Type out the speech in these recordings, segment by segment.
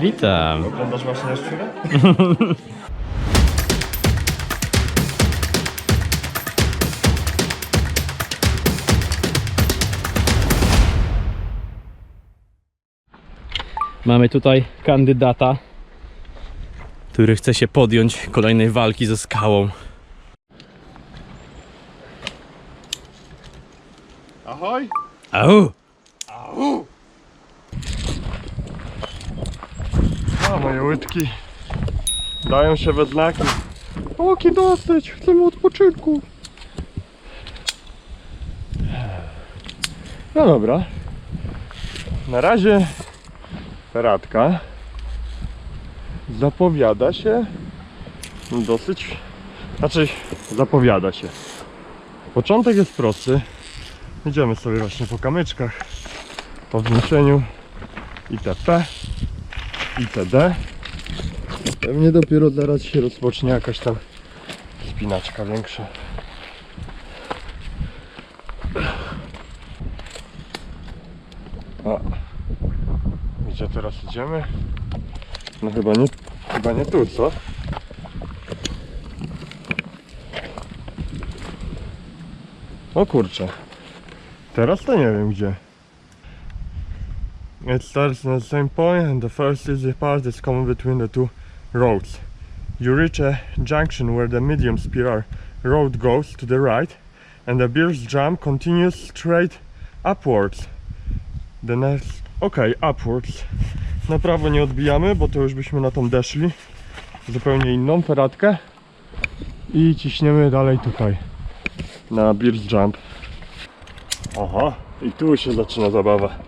Witam. Oglądasz właśnie? Mamy tutaj kandydata, który chce się podjąć kolejnej walki ze skałą. Ahoj! Au! A moje łydki dają się we znaki. Oki dosyć, chcemy odpoczynku. No dobra. Na razie feradka zapowiada się dosyć, znaczy zapowiada się. Początek jest prosty. Idziemy sobie właśnie po kamyczkach, po wniesieniu itp. itd. Pewnie dopiero zaraz się rozpocznie jakaś tam spinaczka większa. A, gdzie teraz idziemy? No chyba nie, chyba nie tu, co? O kurczę. Teraz to nie wiem gdzie. It starts at the same point and the first is the part that's common between the two roads. You reach a junction where the medium spear road goes to the right and the beer's jump continues straight upwards. The next... Okay, upwards. Na prawo nie odbijamy, bo to już byśmy na tą deszli. Zupełnie inną feratkę. I ciśniemy dalej tutaj. Na beer's jump. Aha, i tu się zaczyna zabawa.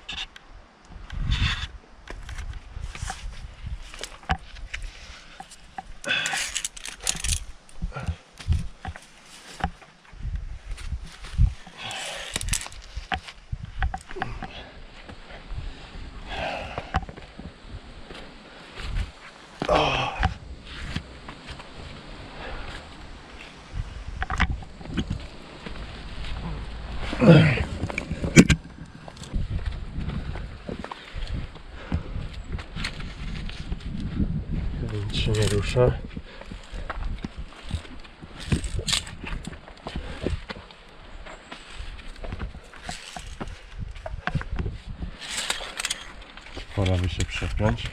Pora by się przepiąć.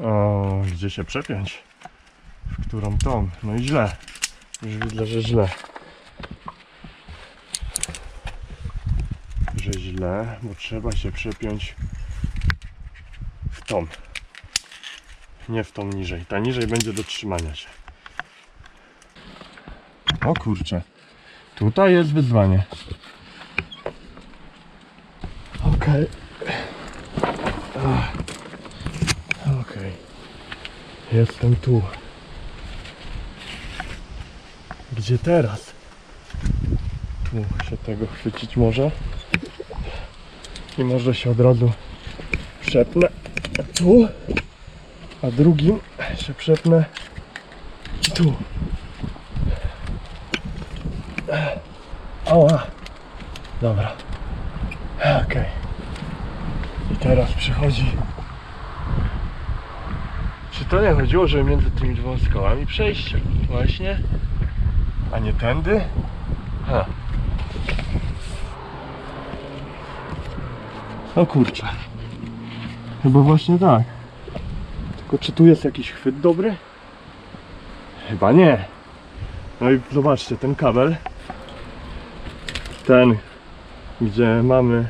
O, gdzie się przepiąć? W którą tą? No i źle. Już widzę, że źle. Że źle, bo trzeba się przepiąć w tą. Nie w tą niżej. Ta niżej będzie do trzymania się. O kurczę. Tutaj jest wyzwanie. Okej. Ach. Okej. Jestem tu. Gdzie teraz? Tu się tego chwycić może. I może się od razu przepnę tu a drugim się przepnę tu. Ała. Dobra. Okej. I teraz przychodzi. Czy to nie chodziło, żeby między tymi dwoma skałami przejść? Właśnie. A nie tędy? Ha. O kurczę. Chyba właśnie tak. Tylko czy tu jest jakiś chwyt dobry? Chyba nie. No i zobaczcie, ten kabel, ten, gdzie mamy,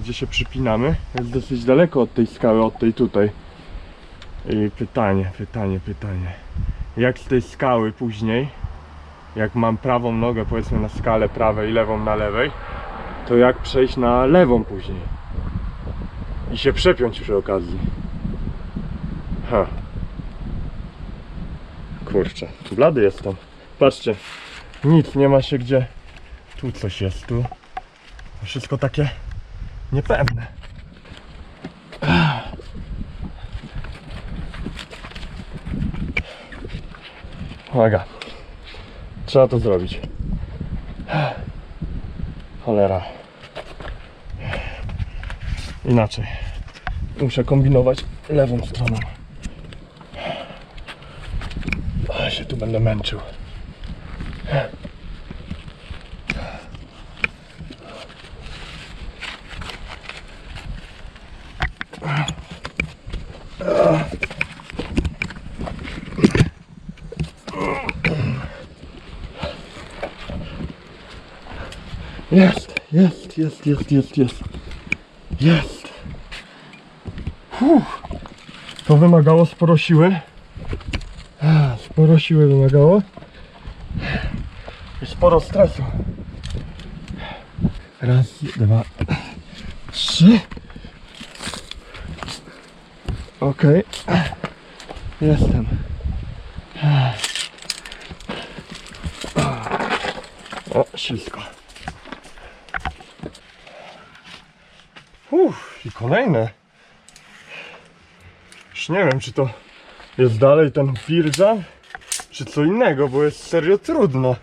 gdzie się przypinamy, jest dosyć daleko od tej skały, od tej tutaj. I pytanie, pytanie, pytanie. Jak z tej skały później, jak mam prawą nogę powiedzmy na skale prawej, lewą na lewej, to jak przejść na lewą później? I się przepiąć przy okazji. Ha. Kurczę, blady jestem. Patrzcie, nic nie ma się gdzie. Tu coś jest, tu. Wszystko takie niepewne. Uwaga. Trzeba to zrobić. Cholera. Inaczej. Muszę kombinować lewą stroną. A się tu będę męczył. Jest, jest, jest, jest, jest, jest. Jest. Uff. To wymagało sporo siły. Sporo siły wymagało. I sporo stresu. Raz, dwa, trzy. Okej. Jestem. O, ślisko. Uff, i kolejne. Już nie wiem, czy to jest dalej ten firjan, czy co innego, bo jest serio trudno.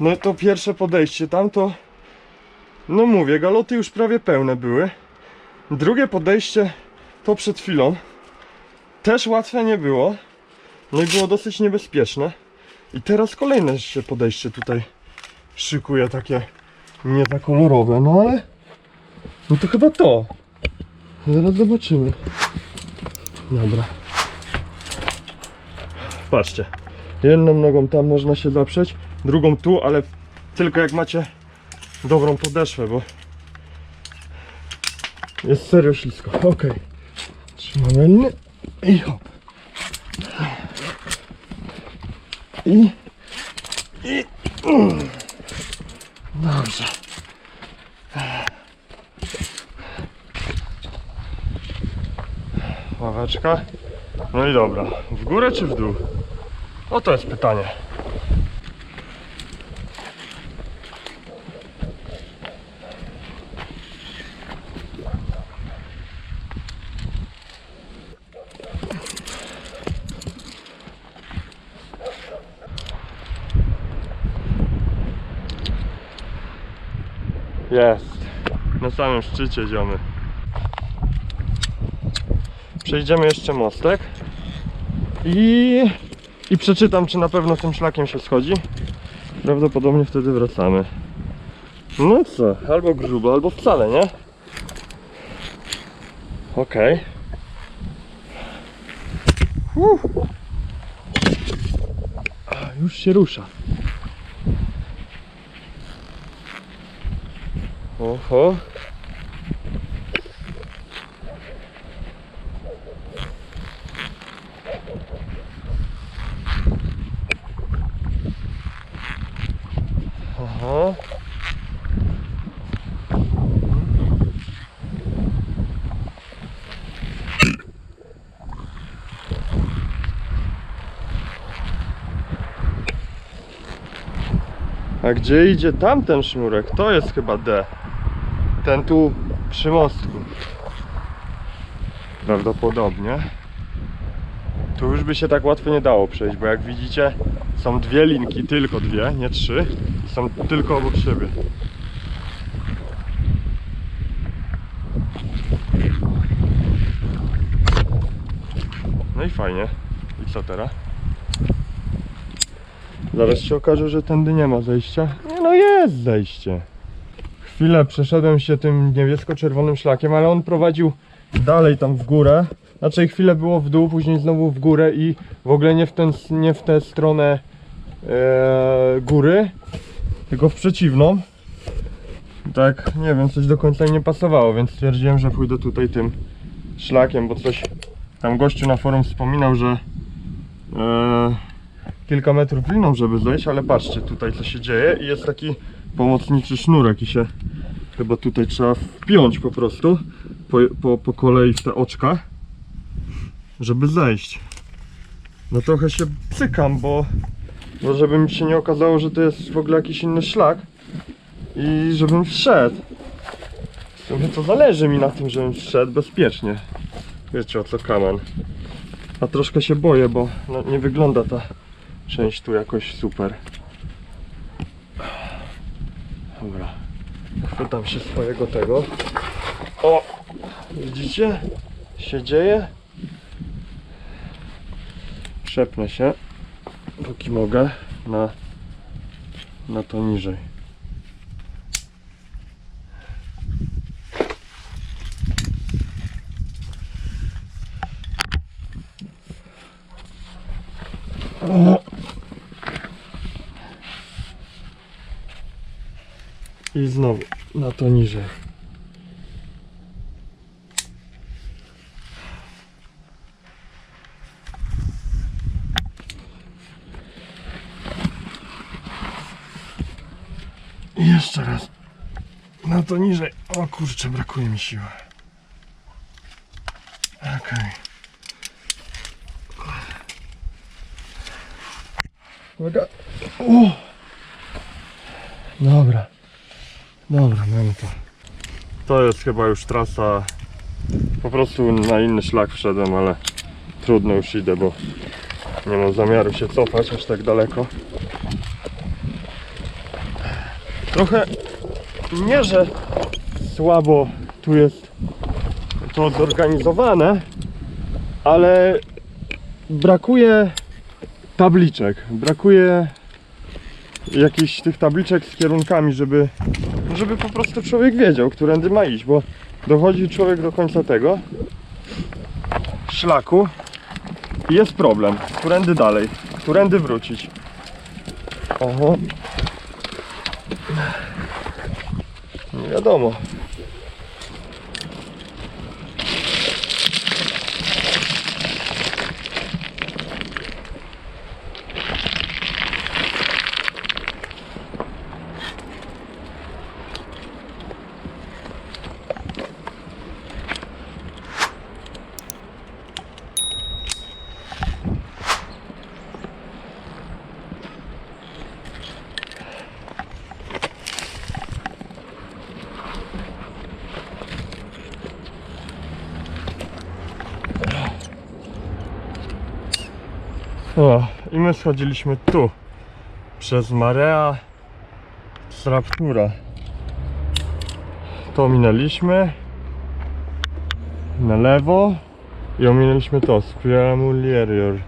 No to pierwsze podejście tam to, no mówię, galoty już prawie pełne były. Drugie podejście to przed chwilą. Też łatwe nie było. No i było dosyć niebezpieczne. I teraz kolejne się podejście tutaj szykuje takie nie za kolorowe, no ale no to chyba to. Zaraz zobaczymy. Dobra. Patrzcie. Jedną nogą tam można się zaprzeć, drugą tu, ale tylko jak macie dobrą podeszwę, bo jest serio ślisko. Ok. Trzymamy i hop. I i Dobrze. Ławeczka. No i dobra. W górę czy w dół? O to jest pytanie. Jest. Na samym szczycie ziomy. Przejdziemy jeszcze mostek. I, I przeczytam, czy na pewno tym szlakiem się schodzi. Prawdopodobnie wtedy wracamy. No co, albo grubo, albo wcale, nie? Okej. A, Już się rusza. Oho. Aha. A gdzie idzie tamten sznurek? To jest chyba D. Ten tu przy mostku. Prawdopodobnie. Tu już by się tak łatwo nie dało przejść, bo jak widzicie są dwie linki, tylko dwie, nie trzy. Są tylko obok siebie. No i fajnie. I co teraz? Zaraz się okaże, że tędy nie ma zejścia. Nie no jest zejście. Chwilę przeszedłem się tym niebiesko-czerwonym szlakiem, ale on prowadził dalej tam w górę. Znaczy chwilę było w dół, później znowu w górę i w ogóle nie w, ten, nie w tę stronę e, góry, tylko w przeciwną. Tak, nie wiem, coś do końca nie pasowało, więc stwierdziłem, że pójdę tutaj tym szlakiem, bo coś tam gościu na forum wspominał, że e, kilka metrów liną, żeby zejść, ale patrzcie tutaj co się dzieje i jest taki pomocniczy sznurek i się chyba tutaj trzeba wpiąć po prostu po, po, po kolei w te oczka, żeby zejść. No trochę się cykam, bo, bo żeby mi się nie okazało, że to jest w ogóle jakiś inny szlak i żebym wszedł. W sumie to zależy mi na tym, żebym wszedł bezpiecznie. Wiecie o co kaman. A troszkę się boję, bo no, nie wygląda ta część tu jakoś super. Dobra. Chwytam się swojego tego. O! Widzicie? Się dzieje. Przepnę się, póki mogę, na, na to niżej. O! I znowu na to niżej. I jeszcze raz. Na to niżej. O kurczę, brakuje mi siły. Okej. Uwaga. Dobra. Dobra, mamy to. To jest chyba już trasa. Po prostu na inny szlak wszedłem, ale trudno już idę, bo nie mam zamiaru się cofać aż tak daleko. Trochę nie, że słabo tu jest to zorganizowane, ale brakuje tabliczek. Brakuje jakichś tych tabliczek z kierunkami, żeby, żeby po prostu człowiek wiedział, którędy ma iść, bo dochodzi człowiek do końca tego szlaku i jest problem. Którędy dalej? Którędy wrócić? Oho. Nie wiadomo. O, i my schodziliśmy tu. Przez Marea Straptura. To minęliśmy. Na lewo. I ominęliśmy to. Spiramulerior.